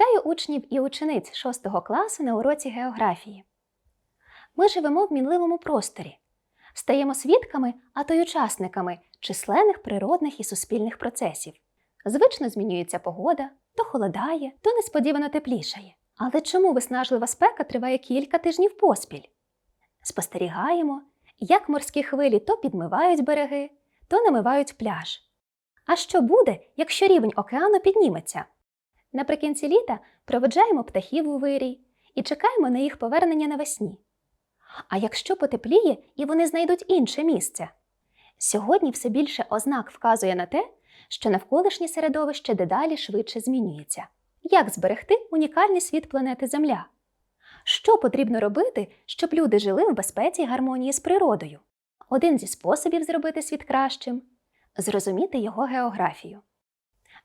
Вітаю учнів і учениць 6 класу на уроці географії. Ми живемо в мінливому просторі, стаємо свідками, а то й учасниками численних природних і суспільних процесів. Звично змінюється погода, то холодає, то несподівано теплішає. Але чому виснажлива спека триває кілька тижнів поспіль? Спостерігаємо, як морські хвилі то підмивають береги, то намивають пляж. А що буде, якщо рівень океану підніметься? Наприкінці літа проведжаємо птахів у вирій і чекаємо на їх повернення навесні. А якщо потепліє і вони знайдуть інше місце? Сьогодні все більше ознак вказує на те, що навколишнє середовище дедалі швидше змінюється. Як зберегти унікальний світ планети Земля? Що потрібно робити, щоб люди жили в безпеці й гармонії з природою? Один зі способів зробити світ кращим зрозуміти його географію.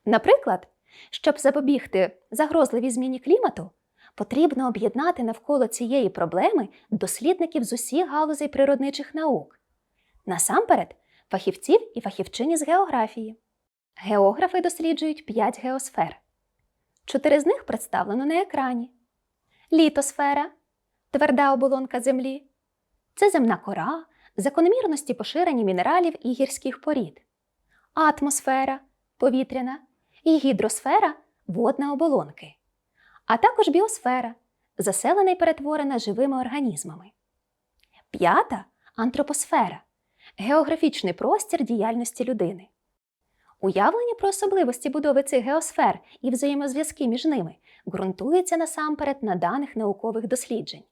Наприклад, щоб запобігти загрозливій зміні клімату, потрібно об'єднати навколо цієї проблеми дослідників з усіх галузей природничих наук, насамперед фахівців і фахівчині з географії. Географи досліджують п'ять геосфер. Чотири з них представлено на екрані: літосфера тверда оболонка Землі, це земна кора, закономірності поширення мінералів і гірських порід, атмосфера повітряна і гідросфера водна оболонки, а також біосфера, заселена і перетворена живими організмами. П'ята антропосфера географічний простір діяльності людини. Уявлення про особливості будови цих геосфер і взаємозв'язки між ними ґрунтується насамперед на даних наукових досліджень.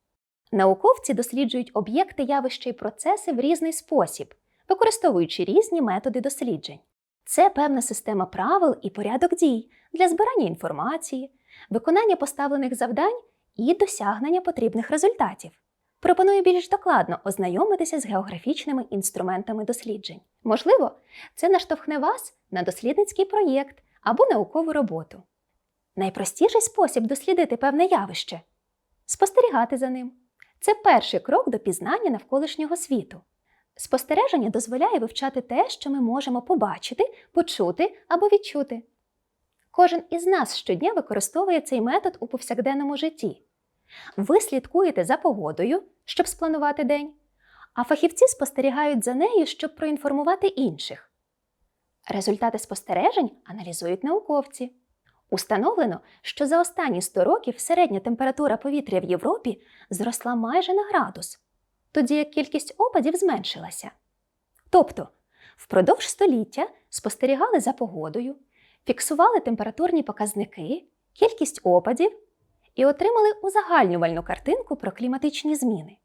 Науковці досліджують об'єкти, явища і процеси в різний спосіб, використовуючи різні методи досліджень. Це певна система правил і порядок дій для збирання інформації, виконання поставлених завдань і досягнення потрібних результатів. Пропоную більш докладно ознайомитися з географічними інструментами досліджень. Можливо, це наштовхне вас на дослідницький проєкт або наукову роботу. Найпростіший спосіб дослідити певне явище спостерігати за ним. Це перший крок до пізнання навколишнього світу. Спостереження дозволяє вивчати те, що ми можемо побачити, почути або відчути. Кожен із нас щодня використовує цей метод у повсякденному житті. Ви слідкуєте за погодою, щоб спланувати день, а фахівці спостерігають за нею, щоб проінформувати інших. Результати спостережень аналізують науковці. Установлено, що за останні 100 років середня температура повітря в Європі зросла майже на градус, тоді як кількість опадів зменшилася. Тобто, впродовж століття спостерігали за погодою, фіксували температурні показники, кількість опадів і отримали узагальнювальну картинку про кліматичні зміни.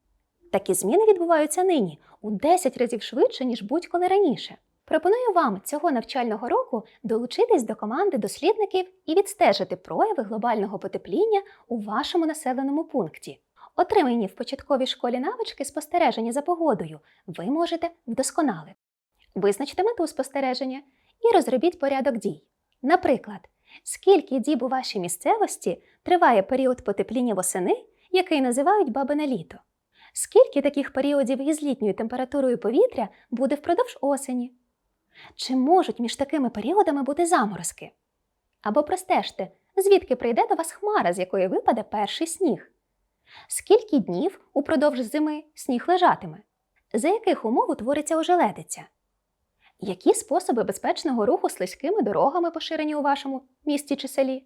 Такі зміни відбуваються нині у 10 разів швидше, ніж будь-коли раніше. Пропоную вам цього навчального року долучитись до команди дослідників і відстежити прояви глобального потепління у вашому населеному пункті. Отримані в початковій школі навички спостереження за погодою ви можете вдосконалити. Визначте мету спостереження і розробіть порядок дій. Наприклад, скільки діб у вашій місцевості триває період потепління восени, який називають бабине літо? Скільки таких періодів із літньою температурою повітря буде впродовж осені? Чи можуть між такими періодами бути заморозки? Або простежте, звідки прийде до вас хмара, з якої випаде перший сніг? Скільки днів упродовж зими сніг лежатиме? За яких умов утвориться ожеледиця? Які способи безпечного руху слизькими дорогами поширені у вашому місті чи селі?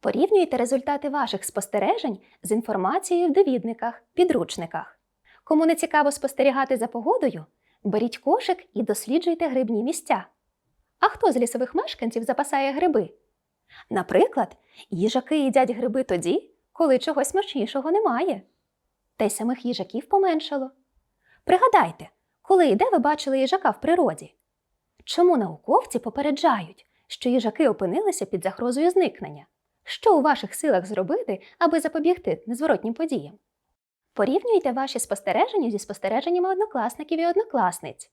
Порівнюйте результати ваших спостережень з інформацією в довідниках, підручниках. Кому не цікаво спостерігати за погодою, беріть кошик і досліджуйте грибні місця. А хто з лісових мешканців запасає гриби? Наприклад, їжаки їдять гриби тоді, коли чогось смачнішого немає. Та й самих їжаків поменшало. Пригадайте, коли і де ви бачили їжака в природі? Чому науковці попереджають, що їжаки опинилися під загрозою зникнення? Що у ваших силах зробити, аби запобігти незворотнім подіям? Порівнюйте ваші спостереження зі спостереженнями однокласників і однокласниць.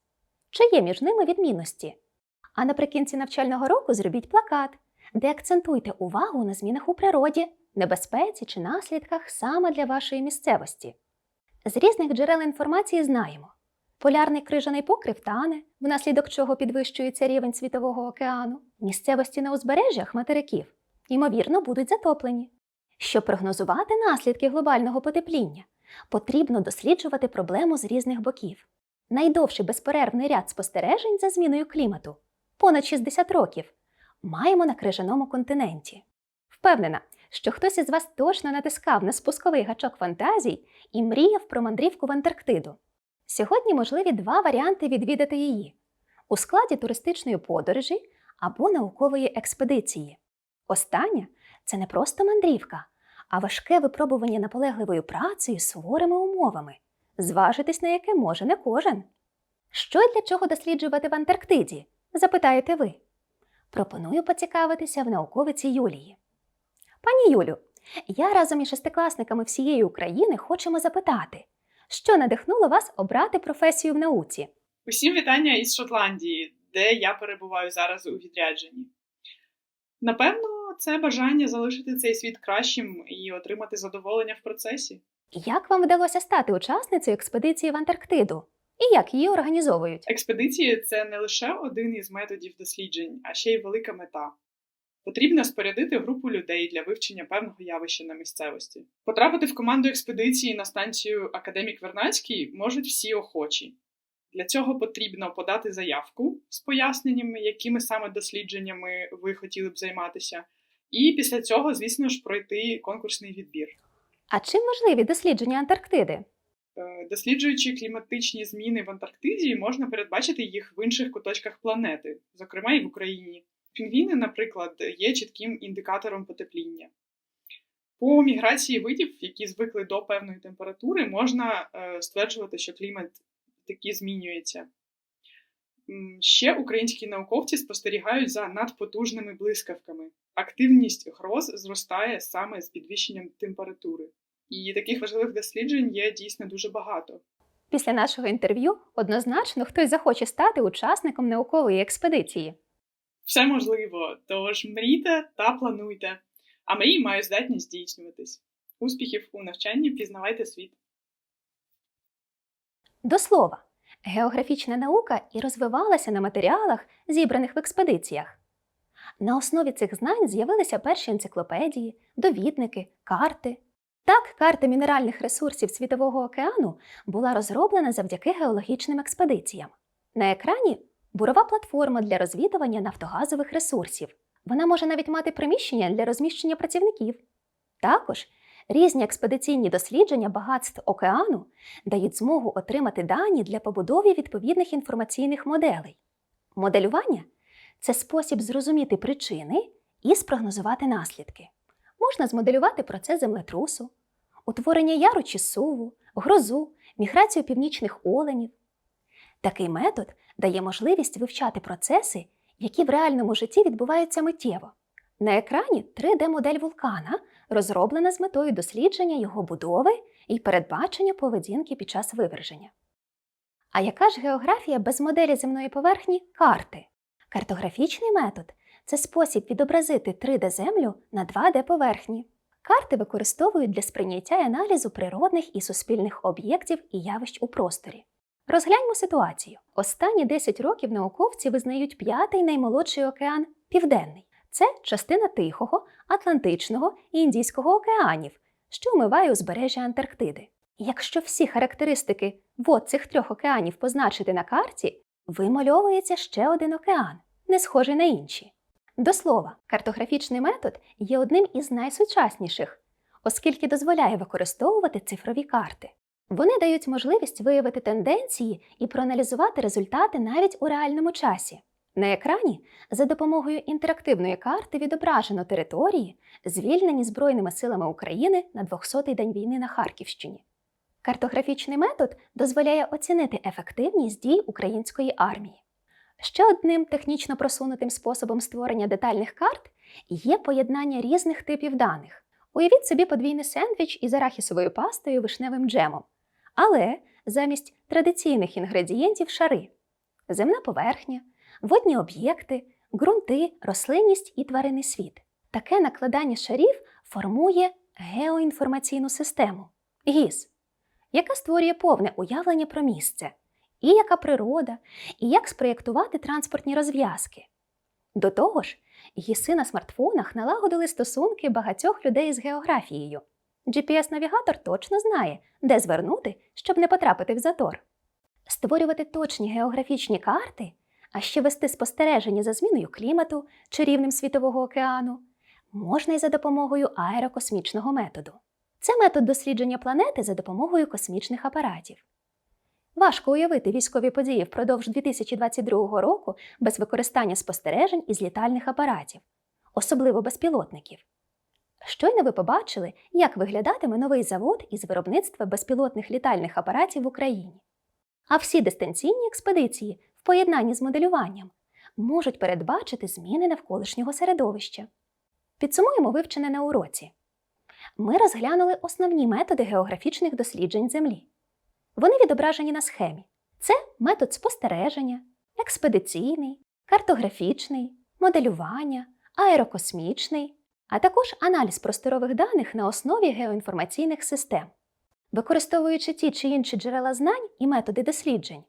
Чи є між ними відмінності? А наприкінці навчального року зробіть плакат, де акцентуйте увагу на змінах у природі, небезпеці чи наслідках саме для вашої місцевості. З різних джерел інформації знаємо: полярний крижаний покрив тане, внаслідок чого підвищується рівень світового океану, місцевості на узбережжях материків, ймовірно, будуть затоплені. Щоб прогнозувати наслідки глобального потепління, потрібно досліджувати проблему з різних боків. Найдовший безперервний ряд спостережень за зміною клімату понад 60 років маємо на крижаному континенті. Впевнена, що хтось із вас точно натискав на спусковий гачок фантазій і мріяв про мандрівку в Антарктиду. Сьогодні можливі два варіанти відвідати її у складі туристичної подорожі або наукової експедиції. Остання це не просто мандрівка, а важке випробування наполегливою працею суворими умовами, зважитись на яке може не кожен. Що і для чого досліджувати в Антарктиді? запитаєте ви. Пропоную поцікавитися в науковиці Юлії. Пані Юлю, я разом із шестикласниками всієї України хочемо запитати, що надихнуло вас обрати професію в науці? Усім вітання із Шотландії, де я перебуваю зараз у відрядженні. Напевно, це бажання залишити цей світ кращим і отримати задоволення в процесі. Як вам вдалося стати учасницею експедиції в Антарктиду? І як її організовують? Експедиції це не лише один із методів досліджень, а ще й велика мета. Потрібно спорядити групу людей для вивчення певного явища на місцевості. Потрапити в команду експедиції на станцію Академік Вернацький можуть всі охочі. Для цього потрібно подати заявку з поясненнями, якими саме дослідженнями ви хотіли б займатися, і після цього, звісно ж, пройти конкурсний відбір. А чим важливі дослідження Антарктиди? Е, Досліджуючи кліматичні зміни в Антарктиді, можна передбачити їх в інших куточках планети, зокрема і в Україні. Пінгвіни, наприклад, є чітким індикатором потепління. По міграції видів, які звикли до певної температури, можна е, стверджувати, що клімат таки змінюється. Ще українські науковці спостерігають за надпотужними блискавками. Активність гроз зростає саме з підвищенням температури. І таких важливих досліджень є дійсно дуже багато. Після нашого інтерв'ю однозначно хтось захоче стати учасником наукової експедиції. Все можливо, тож мрійте та плануйте. А мрії мають здатність здійснюватись. Успіхів у навчанні пізнавайте світ. До слова, географічна наука і розвивалася на матеріалах, зібраних в експедиціях. На основі цих знань з'явилися перші енциклопедії, довідники, карти. Так, карта мінеральних ресурсів Світового океану була розроблена завдяки геологічним експедиціям. На екрані бурова платформа для розвідування нафтогазових ресурсів. Вона може навіть мати приміщення для розміщення працівників. Також різні експедиційні дослідження багатств океану дають змогу отримати дані для побудови відповідних інформаційних моделей. Моделювання це спосіб зрозуміти причини і спрогнозувати наслідки. Можна змоделювати процес землетрусу, утворення яру чи суву, грозу, міграцію північних оленів. Такий метод дає можливість вивчати процеси, які в реальному житті відбуваються миттєво. На екрані 3D-модель вулкана розроблена з метою дослідження його будови і передбачення поведінки під час виверження. А яка ж географія без моделі земної поверхні карти? Картографічний метод це спосіб відобразити 3D-землю на 2D-поверхні. Карти використовують для сприйняття і аналізу природних і суспільних об'єктів і явищ у просторі. Розгляньмо ситуацію. Останні 10 років науковці визнають п'ятий наймолодший океан Південний. Це частина Тихого, Атлантичного і Індійського океанів, що вмиває узбережжя Антарктиди. Якщо всі характеристики вод цих трьох океанів позначити на карті, вимальовується ще один океан, не схожий на інші. До слова, картографічний метод є одним із найсучасніших, оскільки дозволяє використовувати цифрові карти. Вони дають можливість виявити тенденції і проаналізувати результати навіть у реальному часі. На екрані за допомогою інтерактивної карти відображено території, звільнені Збройними силами України на 200-й день війни на Харківщині. Картографічний метод дозволяє оцінити ефективність дій української армії. Ще одним технічно просунутим способом створення детальних карт є поєднання різних типів даних. Уявіть собі подвійний сендвіч із арахісовою пастою і вишневим джемом, але замість традиційних інгредієнтів шари: земна поверхня, водні об'єкти, ґрунти, рослинність і тваринний світ. Таке накладання шарів формує геоінформаційну систему ГІС, яка створює повне уявлення про місце, і яка природа, і як спроєктувати транспортні розв'язки. До того ж, ЄСи на смартфонах налагодили стосунки багатьох людей з географією. GPS-навігатор точно знає, де звернути, щоб не потрапити в затор. Створювати точні географічні карти, а ще вести спостереження за зміною клімату чи рівнем світового океану, можна і за допомогою аерокосмічного методу. Це метод дослідження планети за допомогою космічних апаратів. Важко уявити військові події впродовж 2022 року без використання спостережень із літальних апаратів, особливо безпілотників. Щойно ви побачили, як виглядатиме новий завод із виробництва безпілотних літальних апаратів в Україні. А всі дистанційні експедиції в поєднанні з моделюванням можуть передбачити зміни навколишнього середовища. Підсумуємо вивчене на уроці. Ми розглянули основні методи географічних досліджень Землі. Вони відображені на схемі. Це метод спостереження, експедиційний, картографічний, моделювання, аерокосмічний, а також аналіз просторових даних на основі геоінформаційних систем. Використовуючи ті чи інші джерела знань і методи досліджень,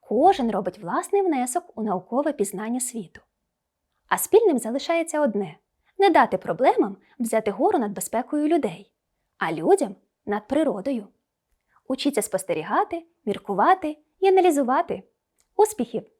кожен робить власний внесок у наукове пізнання світу. А спільним залишається одне не дати проблемам взяти гору над безпекою людей, а людям над природою. Учіться спостерігати, міркувати і аналізувати. Успіхів!